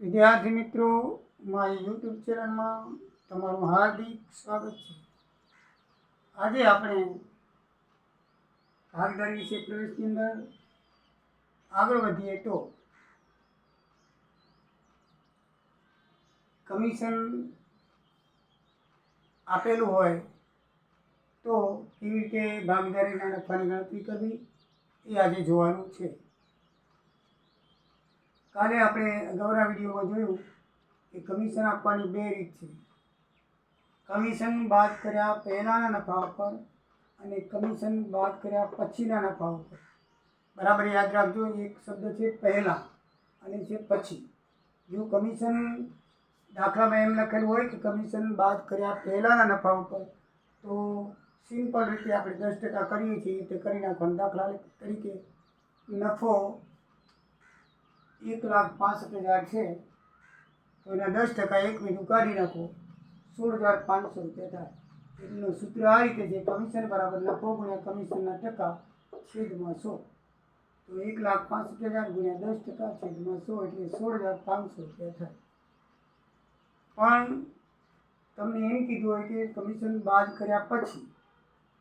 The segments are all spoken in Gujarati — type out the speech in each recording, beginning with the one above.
વિદ્યાર્થી મિત્રો, મારી યુટ્યુબ ચેનલમાં તમારું હાર્દિક સ્વાગત છે. આજે આપણે ભાગદારી વિશે પ્રવેશની અંદર આગળ વધીએ તો કમિશન આપેલું હોય તો કેવી રીતે ભાગીદારીના નફાની ગણતરી કરવી એ આજે જોવાનું છે. કાલે આપણે અગાઉના વિડીયોમાં જોયું કે કમિશન આપવાની બે રીત છે. કમિશન બાદ કર્યા પહેલાંના નફા ઉપર અને કમિશન બાદ કર્યા પછીના નફા ઉપર. બરાબર યાદ રાખજો, એક શબ્દ છે પહેલાં અને છે પછી. જો કમિશન દાખલામાં એમ લખેલું હોય કે કમિશન બાદ કર્યા પહેલાંના નફા ઉપર, તો સિમ્પલ રીતે આપણે દસ ટકા કરીએ છીએ, તે કરી નાખવાનું. દાખલા તરીકે નફો એક લાખ પાસઠ હજાર છે, તો એના દસ ટકા એક મહિનું કાઢી નાખો. સોળ હજાર પાંચસો રૂપિયા થાય. એટલું સૂત્ર આ રીતે છે, કમિશન બરાબર નફો ગુણ્યા કમિશનના ટકા છેદમાં સો. તો એક લાખ પાસઠ હજાર ગુણ્યા દસ ટકા છેદમાં સો એટલે સોળ હજાર પાંચસો રૂપિયા થાય. પણ તમને એમ કીધું હોય કે કમિશન બાદ કર્યા પછી,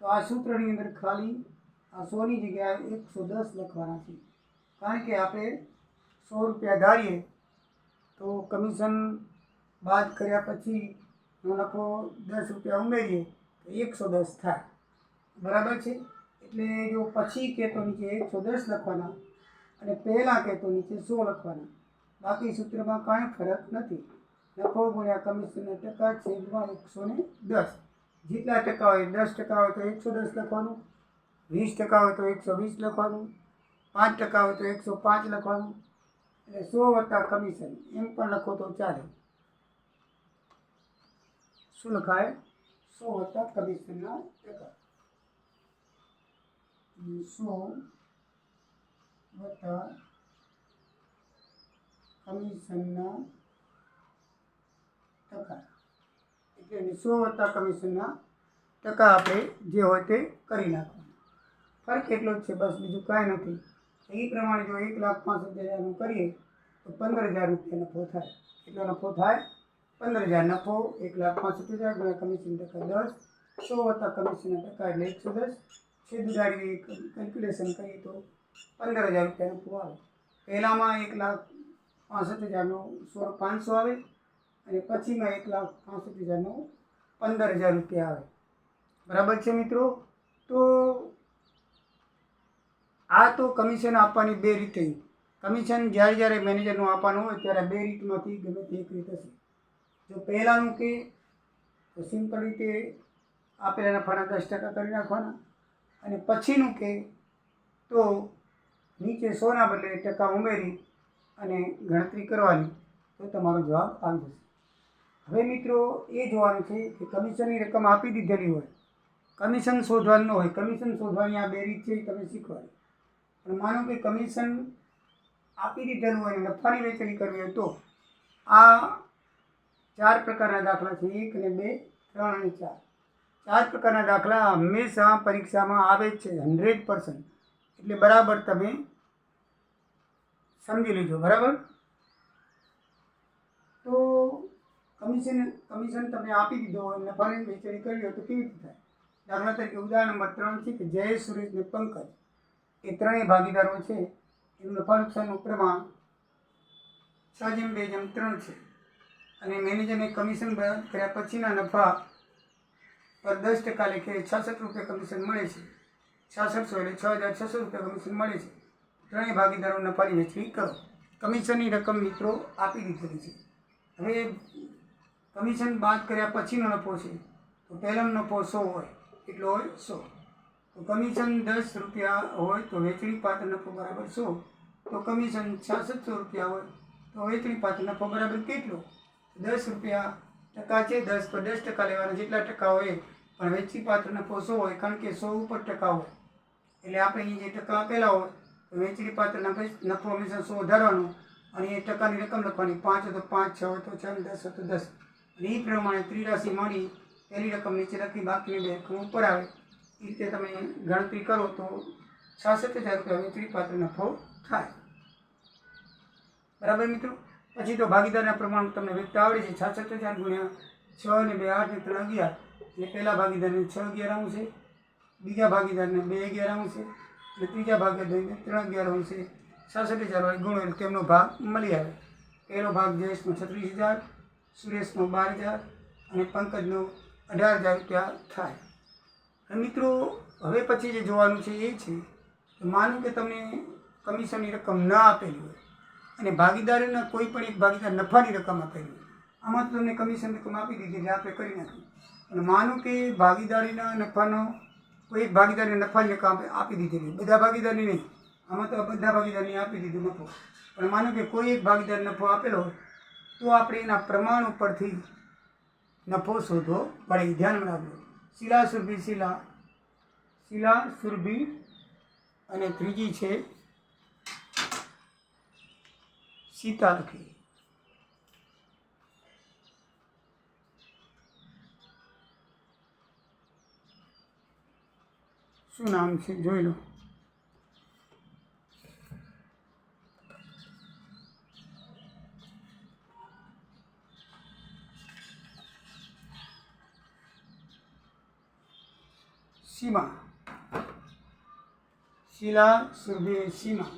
તો આ સૂત્રની અંદર ખાલી આ સોની જગ્યાએ એકસો દસ લખવાના છે. કારણ કે આપણે સો રૂપિયા ધારીએ, તો કમિશન બાદ કર્યા પછીનો નફો દસ રૂપિયા ઉમેરીએ, તો એકસો દસ થાય. બરાબર છે? એટલે જો પછી કે તો નીચે એકસો દસ લખવાના અને પહેલાં કે નીચે સો લખવાના. બાકી સૂત્રમાં કાંઈ ફરક નથી. નફો ગુણ્યા કમિશનના ટકા છેદમાં એકસો ને દસ. જેટલા ટકા હોય દસ ટકા હોય તો એકસો દસ લખવાનું, વીસ ટકા હોય તો એકસો વીસ લખવાનું, પાંચ ટકા હોય તો એકસો પાંચ લખવાનું એટલે સો વત્તા કમિશન, એમ પણ લખો તો ચાલે. શું લખાય? સો વત્તા કમિશનના ટકા. સો વત્તા કમિશનના ટકા. એટલે સો વત્તા કમિશનના ટકા આપણે જે હોય તે કરી નાખવાનું. ફરક એટલો જ છે, બસ બીજું કાંઈ નથી. એ પ્રમાણે જો એક લાખ પાંસઠ હજારનું કરીએ તો પંદર હજાર રૂપિયા નફો થાય. કેટલો નફો થાય? પંદર હજાર નફો, એક લાખ પાંસઠ હજાર ગુણ્યા કમિશન ટકા દસ. સો વત્તા કમિશનના ટકા એટલે એકસો દસ. છેદ ઉડાડીને કેલ્ક્યુલેશન કરીએ તો પંદર હજાર રૂપિયા નફો આવે. પહેલાંમાં એક લાખ પાંસઠ હજારનો સોળ પાંચસો આવે અને પછીમાં એક લાખ પાંસઠ હજારનો પંદર હજાર રૂપિયા આવે. બરાબર છે મિત્રો? તો આ તો કમિશન આપવાની બે રીત કમિશન જ્યારે જ્યારે મેનેજરનું આપવાનું હોય ત્યારે બે રીતમાંથી ગમે તે એક રીત હશે. જો પહેલાંનું કે સિમ્પલ રીતે આપેલા નફાના દસ ટકા કરી નાખવાના. અને પછીનું કે, તો નીચે સોના બદલે ટકા ઉમેરી અને ગણતરી કરવાની, તો તમારો જવાબ આવી જશે. હવે મિત્રો, એ જોવાનું છે કે કમિશનની રકમ આપી દીધેલી હોય, કમિશન શોધવાનું હોય, કમિશન શોધવાની આ બે રીત છે તમે શીખવાની. પણ માનો કે કમિશન આપી દીધેલું હોય અને નફાની વેચાણી કરવી હોય તો. આ ચાર પ્રકારના દાખલા છે. એક અને બે, ત્રણ અને ચાર. ચાર પ્રકારના દાખલા હંમેશા પરીક્ષામાં આવે જ છે. Hundred percent. એટલે બરાબર તમે સમજી લેજો. બરાબર? તો કમિશન કમિશન તમે આપી દીધો હોય, નફાની વેચાણી કરવી હોય તો કેવી રીતે થાય? દાખલા તરીકે ઉદાહરણ નંબર ત્રણ છે કે જય સુરેશ ને પંકજ. એ ત્રણેય ભાગીદારો છે. નફા નુકસાનનું પ્રમાણ છ જેમ બે જેમ ત્રણ છે. અને મેનેજરને કમિશન કર્યા પછીના નફા પર દસ ટકા લેખે છાસઠ રૂપિયા કમિશન મળે છે. છાસઠસો એટલે છ હજાર છસો રૂપિયા કમિશન મળે છે. ત્રણેય ભાગીદારો નફાની વહેંચણી કરો. કમિશનની રકમ મિત્રો આપી દીધેલી છે. હવે કમિશન બાદ કર્યા પછીનો નફો છે. તો પહેલાનો નફો સો હોય, એટલો હોય સો. કમિશન દસ રૂપિયા હોય તો વેચણી પાત્ર નફો બરાબર સો. તો કમિશન છાસઠસો રૂપિયા હોય તો વેચણી પાત્ર નફો બરાબર કેટલો? દસ રૂપિયા ટકા છે, દસ પર દસ ટકા લેવાના જેટલા ટકા હોય પણ વેચી પાત્ર નફો સો હોય કારણ કે સો ઉપર ટકા હોય. એટલે આપણે અહીં જે ટકા આપેલા હોય તો વેચણી પાત્ર નફો હંમેશા સો વધારવાનો અને એ ટકાની રકમ લખવાની. પાંચ હોય તો પાંચ, છ હોય તો છ અને દસ હોય તો દસ. અને એ પ્રમાણે ત્રિરાશી મળી પહેલી રકમ નીચે લખી બાકીની બે રકમ ઉપર આવે. રીતે તમે ગણતરી કરો તો છાસઠ હજાર રૂપિયા વેચણી પાત્ર નફો થાય. બરાબર મિત્રો? પછી તો ભાગીદારના પ્રમાણ તમને વ્યક્ત આવડે છે. છાસઠ હજાર ગુણ્યા છ અને બે આઠ ને ત્રણ અગિયાર. એટલે પહેલા ભાગીદારને છ અગિયાર આવશે, બીજા ભાગીદારને બે અગિયાર આવશે, અને ત્રીજા ભાગીદારને ત્રણ અગિયાર આવશે. છાસઠ હજાર વાળી ગુણો તેમનો ભાગ મળી આવે. પહેલો ભાગ જયેશનો છત્રીસ હજાર, સુરેશનો બાર હજાર અને પંકજનો અઢાર હજાર રૂપિયા થાય. મિત્રો, હવે પછી જે જોવાનું છે એ છે માનો કે તમને કમિશનની રકમ ન આપેલી હોય અને ભાગીદારીના કોઈ પણ એક ભાગીદાર નફાની રકમ આપેલી હોય, આમાં તો તમને કમિશન રકમ આપી દીધી એટલે આપણે કરી નાખી. અને માનો કે ભાગીદારીના નફાનો કોઈ એક ભાગીદારને નફાની રકમ આપે- આપી દીધેલી બધા ભાગીદારની નહીં, આમાં તો બધા ભાગીદારને આપી દીધું નફો પણ માનો કે કોઈ એક ભાગીદાર નફો આપેલો હોય, તો આપણે એના પ્રમાણ ઉપરથી નફો શોધવો પડે ધ્યાનમાં રાખજો. શિલા સુરભી શિલા. શિલા અને ત્રીજી છે સીતારખી શું નામ છે? જોઈ લો. સીમા શિલા સુરભીની સીમા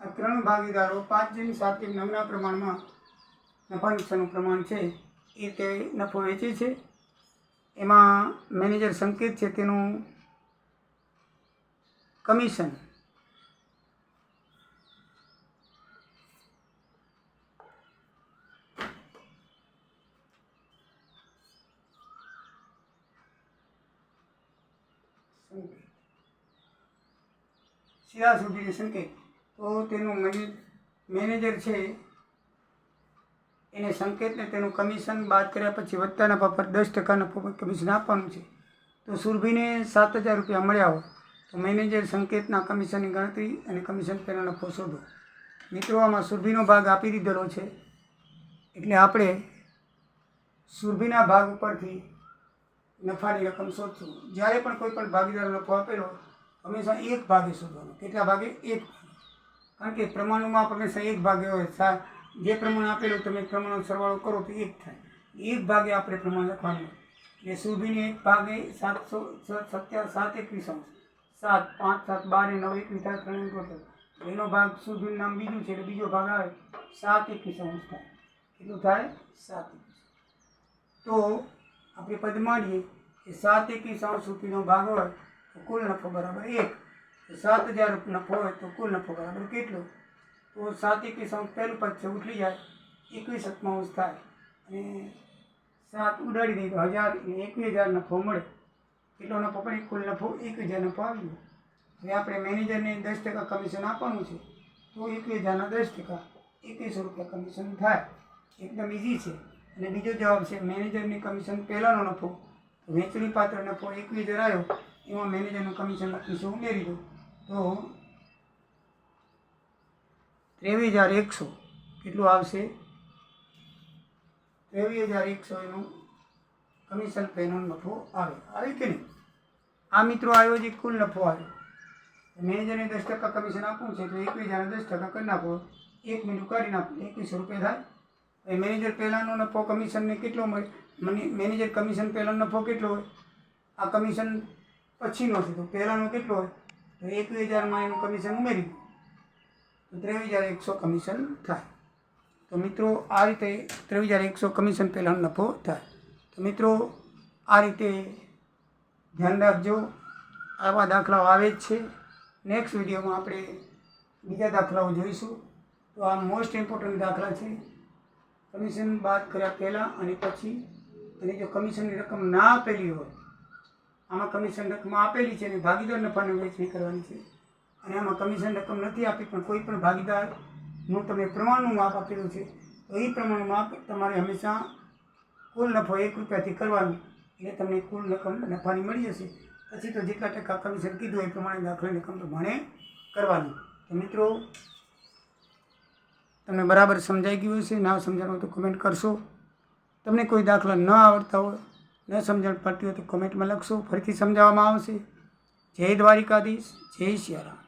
આ ત્રણ ભાગીદારો પાંચ જેમ સાત નવના પ્રમાણમાં નફા નુકસાનનું પ્રમાણ છે, એ તે નફો વેચે છે. એમાં મેનેજર સંકેત છે, તેનું કમિશન સંકેત સુધીને સંકેત તો તેનું મેને- મેનેજર છે, એને સંકેતને તેનું કમિશન બાદ કર્યા પછી વધતા નફા પર દસ ટકાનું કમિશન આપવાનું છે. તો સુરભીને સાત હજાર રૂપિયા મળ્યા હોય, તો મેનેજર સંકેતના કમિશનની ગણતરી અને કમિશન પહેલાં નફો શોધો મિત્રો, આમાં સુરભીનો ભાગ આપી દીધેલો છે. એટલે આપણે સુરભીના ભાગ ઉપરથી નફાની રકમ શોધશું. જ્યારે પણ કોઈ પણ ભાગીદાર નફો આપેલો હંમેશા એક ભાગે શોધવાનો. કેટલા ભાગે? એક કારણ કે પ્રમાણમાં હંમેશા એક ભાગે હોય જે પ્રમાણ આપેલું તમે પ્રમાણનો સરવાળો કરો તો એક થાય. એક ભાગે આપણે પ્રમાણ લખવાનું. એટલે શુભીને એક ભાગે સાતસો સત્યાવીસ, સાત એકવીસ અંશ સાત, પાંચ, સાત, બાર, નવ એકવીસ થાય ત્રણ ટોટલ એનો ભાગ સુરભીનું નામ બીજું છે, એટલે બીજો ભાગ આવે. સાત એકવીસ અંશ થાય કેટલું થાય? સાત એકવીસ. તો આપણે પદ માંડીએ કે સાત એકી અંશ સુપીનો ભાગ હોય તો કુલ નફો બરાબર એક. સાત હજાર નફો હોય તો કુલ નફો બરાબર કેટલો? તો સાત એકી અંશ પહેલું પદ છે ઉઠી જાય, એકવીસ અંશ થાય. અને સાત ઉડાડી દઈએ તો હજાર એકવીસ હજાર નફો મળે. કેટલો નફો પડે? કુલ નફો એક હજાર નફો આવી ગયો. હવે આપણે મેનેજરને દસ ટકા કમિશન આપવાનું છે. તો એકવીસ હજારના દસ ટકા એકવીસો રૂપિયા કમિશન થાય. એકદમ ઇઝી છે. અને બીજો જવાબ છે, મેનેજરની કમિશન પહેલાંનો નફો વેચણી પાત્ર નફો એકવીસ હજાર આવ્યો એમાં મેનેજરનું કમિશન એકવીસો ઉમેરી દો. તો ત્રેવીસ હજાર એકસો કેટલું આવશે? ત્રેવીસ હજાર એકસો એનું કમિશન પેનો નફો આવે. આવે કે નહીં? આ મિત્રો આવ્યો જે કુલ નફો આવ્યો મેનેજરને દસ ટકા કમિશન આપવું છે, તો એકવીસ હજાર દસ ટકા કરી નાખો. એક મિનિટ કાઢી નાખો. એકવીસો રૂપિયા થાય. એ મેનેજર પહેલાંનો નફો કમિશનને કેટલો મળે? મને મેનેજર કમિશન પહેલાંનો નફો કેટલો હોય? આ કમિશન પછીનો છે, તો પહેલાંનો કેટલો હોય? તો એકવીસ હજારમાં એનું કમિશન ઉમેરી તો ત્રેવીસ હજાર એકસો કમિશન થાય. તો મિત્રો, આ રીતે ત્રેવીસ હજાર એકસો કમિશન પહેલાંનો નફો થાય. તો મિત્રો, આ રીતે ધ્યાન રાખજો. આવા દાખલાઓ આવે જ છે. નેક્સ્ટ વિડીયોમાં આપણે બીજા દાખલાઓ જોઈશું. તો આ મોસ્ટ ઇમ્પોર્ટન્ટ દાખલા છે. કમિશન બાદ કર્યા પહેલાં અને પછી અને જો કમિશનની રકમ ના આપેલી હોય, આમાં કમિશન રકમ આપેલી છે અને ભાગીદાર નફાની વહેંચણી કરવાની છે. અને આમાં કમિશન રકમ નથી આપી, પણ કોઈ પણ ભાગીદારનું તમે પ્રમાણનું માપ આપેલું છે, તો એ પ્રમાણનું માપ તમારે હંમેશા કુલ નફો એક રૂપિયાથી કરવાનો, એટલે તમને કુલ રકમ નફાની મળી જશે. પછી તો જેટલા ટકા કમિશન કીધું એ પ્રમાણે દાખલાની રકમ પ્રમાણે કરવાની. તો મિત્રો તમને બરાબર સમજાઈ ગયું હશે, ના સમજાણું તો કમેન્ટ કરશો. તમને કોઈ દાખલા ન આવડતા હોય, ન સમજણ પડતી હોય તો કમેન્ટમાં લખશો. ફરીથી સમજાવવામાં આવશે. જય દ્વારિકાધીશ, જય સિયારામ